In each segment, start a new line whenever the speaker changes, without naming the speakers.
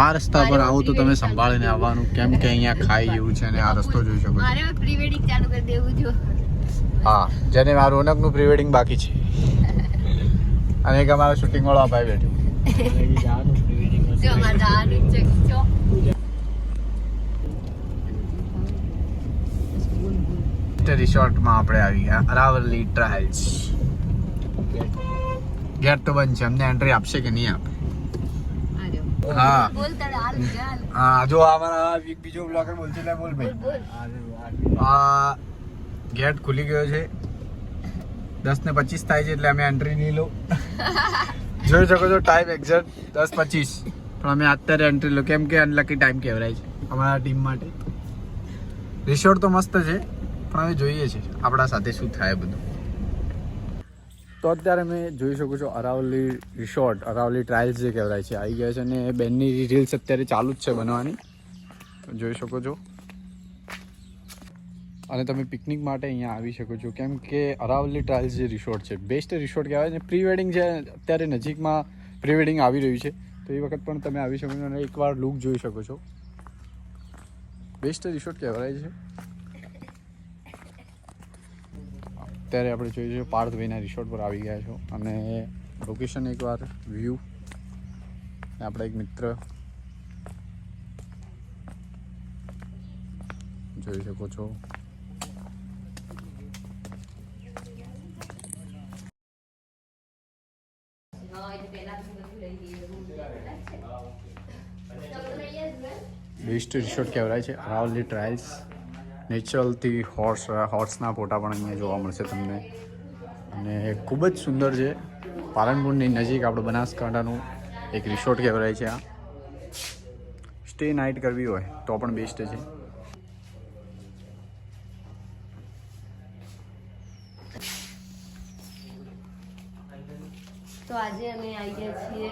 આ રસ્તા પર આવો તો તમે સંભાળીને આવવાનું. કેમ કે અહીંયા ખાઈ જેવું છે અને આ રસ્તો જોઈ શકો
મારે પ્રી વેડિંગ ચાલુ કરી દેવું જો.
હા જેને આ રોનકનું પ્રી વેડિંગ બાકી છે. અને એક અમારો શૂટિંગ વાળો આ ભાઈ બેઠો.
જો અમારે જવાનું છે. જો.
રિસોર્ટમાં આપણે આવી ગયા. અરાવલી ટ્રાયલ્સ. ગેટ તો બંધ છે. અમને એન્ટ્રી આપશે કે નહીં આપે. હા.
બોલ તારે
હા જો આ મારા એક બીજો બ્લોગર બોલશે એટલે બોલ
બોલ
ભાઈ આ ગેટ ખુલી ગયો છે. દસ ને પચીસ થાય છે એટલે અમે એન્ટ્રી નહીં લો જોઈ શકો છો ટાઈમ એક્ઝેક્ટ દસ પચીસ. પણ અમે અત્યારે એન્ટ્રી લો કેમ કે અનલકી ટાઈમ કહેવાય છે અમારા ટીમ માટે. રિસોર્ટ તો મસ્ત છે પણ હવે જોઈએ છે આપણા સાથે શું થાય બધું. તો અત્યારે મેં જોઈ શકો છો અરાવલી રિસોર્ટ, અરાવલી ટ્રાયલ્સ જે કહેવાય છે. આવી ગયા છે અને બેનની રીલ્સ અત્યારે ચાલુ જ છે બનવાની. જોઈ શકો છો. અને તમે પિકનિક માટે અહીંયા આવી શકો છો. કેમ કે અરાવલી ટ્રાયલ્સ જે રિસોર્ટ છે બેસ્ટ રિસોર્ટ કહેવાય છે પ્રી વેડિંગ છે અત્યારે નજીકમાં પ્રી વેડિંગ આવી રહ્યું છે, તો એ વખત પણ તમે આવી શકો છો અને એકવાર લુક જોઈ શકો છો. બેસ્ટ રિસોર્ટ કહેવાય છે. અત્યારે આપણે જોઈએ છીએ પાર્થભાઈના રિસોર્ટ પર આવી ગયા છો. અને લોકેશન એકવાર વ્યૂ આપણા એક મિત્ર જોઈ શકો છો. બેસ્ટ રિસોર્ટ કહેવાય છે અરાવલી ટ્રાયલ્સ નેચરલથી હોર્સ હોર્સના ફોટા પણ અહીંયા જોવા મળશે તમને. અને ખૂબ જ સુંદર છે. પાલનપુરની નજીક આપણું બનાસકાંઠાનું એક રિસોર્ટ કહેવાય છે આ. સ્ટે નાઇટ કરવી હોય તો પણ બેસ્ટ છે.
તો આજે અમે આવી ગયા છીએ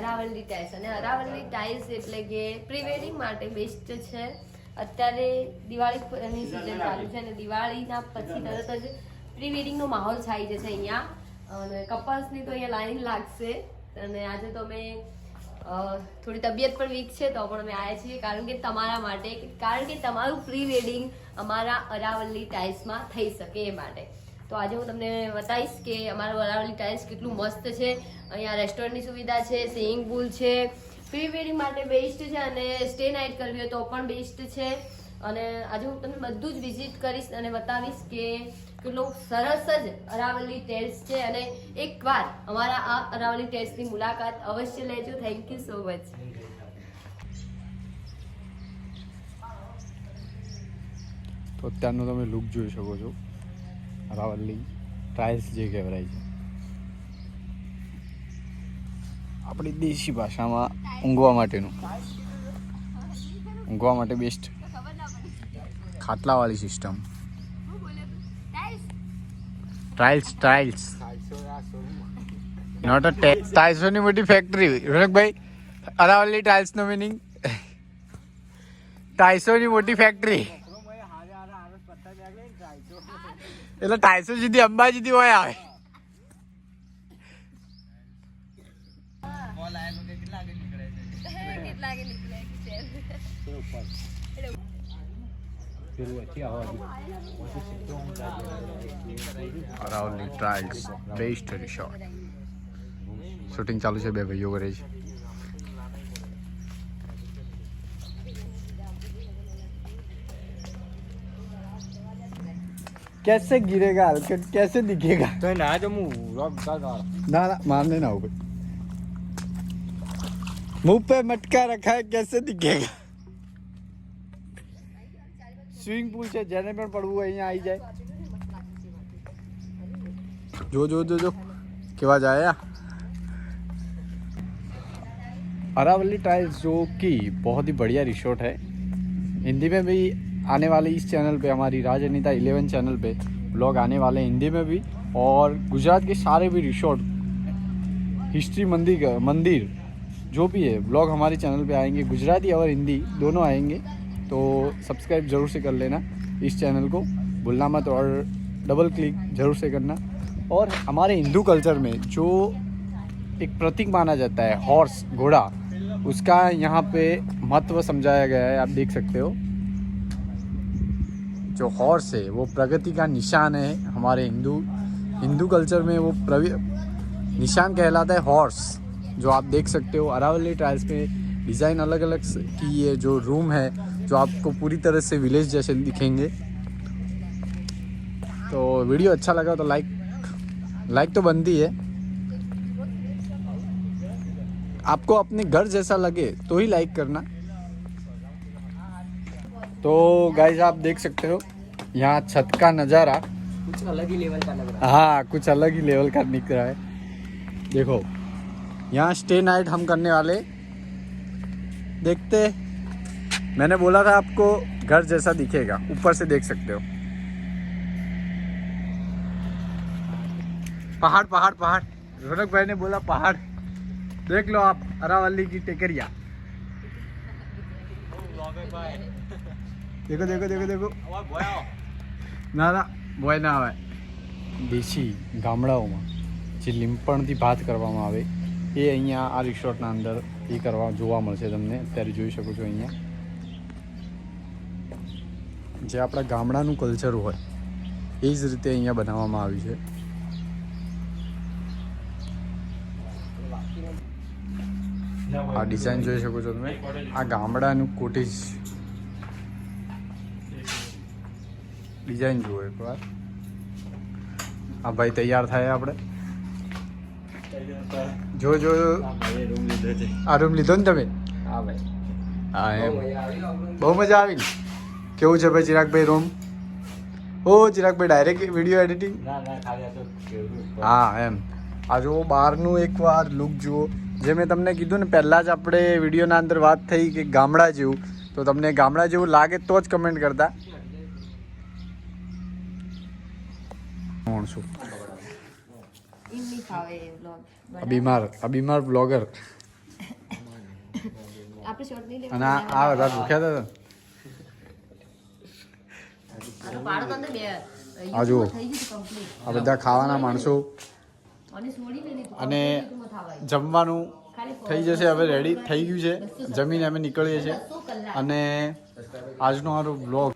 અરાવલ્લી ટાઇલ્સ અને અરાવલ્લી ટાઇલ્સ એટલે કે પ્રી વેડિંગ માટે બેસ્ટ છે. અત્યારે દિવાળીની સિઝન ચાલુ છે અને દિવાળીના પછી તરત જ પ્રી વેડિંગનો માહોલ છાઈ જશે અહીંયા. અને કપલ્સની તો અહીંયા લાઈન લાગશે. અને આજે તો અમે થોડી તબિયત પણ વીક છે, તો પણ અમે આવ્યા છીએ. કારણ કે તમારા માટે, કારણ કે તમારું પ્રી વેડિંગ અમારા અરાવલ્લી ટાઇલ્સમાં થઈ શકે એ માટે. તો આજે હું તમને બતાવીશ કે અમારું અરાવલ્લી ટાઇલ્સ કેટલું મસ્ત છે. અહીંયા રેસ્ટોરન્ટની સુવિધા છે સ્વિમિંગ પુલ છે પ્રી વેડિંગ માટે બેસ્ટ છે અને સ્ટે નાઇટ કરવી હોય તો પણ બેસ્ટ છે. અને આજે હું તમને બધું જ વિઝિટ કરીશ અને બતાવીશ કે કેટલો સરસ જ અરાવલી ટેલ્સ છે. અને એકવાર અમારા આ અરાવલી ટેલ્સની મુલાકાત અવશ્ય લેજો. થેન્ક યુ સો મચ
તો અત્યારનો તમે લુક જોઈ શકો છો. અરાવલી ટ્રાયલ્સ જે કહેવાય છે. આપણી દેશી ભાષામાં ઊંઘવા માટેનું. ઊંઘવા માટે best ખાટલાવાળી system trials trials not a ટાઇલ્સોની મોટી ફેક્ટરી રોનકભાઈ અરાવલી ટાઇલ્સનો મિનિંગ ટાઇલ્સોની મોટી ફેક્ટરી એટલે ટાઇલ્સો સુધી અંબાજીથી હોય આવે. Aravalli trials best resort shooting ચાલુ છે બે ભાઈઓ કરે છે कैसे गिरेगा हलकट कैसे दिखेगा
તો ના તો હું રોક કાકા
ना ना मारने ना हो मुंह पे मटका रखा है कैसे दिखेगा સ્વિમિંગ પુલ છે જેને પણ પડવું હોય અહીંયા આવી જાય जो जो जो जो केवा जाया अरावली टाइल्स जो कि बहुत ही बढ़िया रिसोर्ट है हिंदी में भी आने वाले इस चैनल पे हमारी राज अनिता इलेवन चैनल पे ब्लॉग आने वाले हैं हिंदी में भी और गुजरात के सारे भी रिसोर्ट हिस्ट्री मंदिर का मंदिर जो भी है ब्लॉग हमारे चैनल पे आएंगे गुजराती और हिंदी दोनों आएंगे तो सब्सक्राइब ज़रूर से कर लेना इस चैनल को। भूलना मत और डबल क्लिक ज़रूर से करना। और हमारे हिंदू कल्चर में जो एक प्रतीक माना जाता है हॉर्स घोड़ा, उसका यहाँ पे महत्व समझाया गया है, आप देख सकते हो। जो हॉर्स है, वो प्रगति का निशान है हमारे हिंदू हिंदू कल्चर में वो निशान कहलाता है हॉर्स जो आप देख सकते हो। अरावली टाइल्स में डिज़ाइन अलग अलग की ये जो रूम है जो आपको पूरी तरह से विलेज जैसे दिखेंगे। तो वीडियो अच्छा लगा तो लाइक लाइक तो बनती है। आपको अपने घर जैसा लगे तो ही लाइक करना। तो गाइस आप देख सकते हो यहाँ छत का नज़ारा।
कुछ अलग ही लेवल का लग रहा
है। हाँ कुछ अलग ही लेवल का दिख रहा है। देखो यहाँ स्टे नाइट हम करने वाले। देखते मैंने बोला था आपको घर जैसा दिखेगा ऊपर से देख सकते हो पहाड़ पहाड़ पहाड़ रौनक भाई ने बोला पहाड़ देख लो आप अरावली की टेकरिया देखो देखो देखो देखो ના ના ભોય ના આવે દેશી ગામડાઓમાં જે લીંપણથી ભાત કરવામાં આવે એ અહીંયા આ રિસોર્ટના અંદર એ કરવા જોવા મળશે તમને અત્યારે જોઈ શકો છો અહીંયા જે આપણા ગામડાનું કલ્ચર હોય એ જ રીતે અહીંયા બનાવવામાં આવ્યું છે. આ ડિઝાઇન જોઈ શકો છો તમે. આ ગામડાનું કોટેજ. ડિઝાઇન જુઓ એકવાર આ ભાઈ તૈયાર થાય આપણે. જો જો
રૂમ
આ રૂમ લીધો ને તમે?
હા ભાઈ.
હા એમ. બહુ મજા આવી કેવું છે ભાઈ ચિરાગભાઈ રૂમ? ઓ ચિરાગભાઈ ડાયરેક્ટ વીડિયો એડિટિંગ હા એમ. આ જુઓ બહારનું એકવાર લુક જુઓ. જે મેં તમને કીધું ને પહેલાં જ આપણે વિડીયોના અંદર વાત થઈ કે ગામડા જેવું. તો તમને ગામડા જેવું લાગે તો જ કમેન્ટ કરતા. બીમાર આ બીમાર બ્લોગર
આપણે શોર્ટ નહીં
અને આ આ બધા ભૂખ્યા હતા.
આ
જુઓ. આ બધા ખાવાના માણસો.
અને
જમવાનું થઈ જશે હવે રેડી થઈ ગયું છે. જમીને અમે નીકળીએ છીએ. અને આજનો મારો બ્લોગ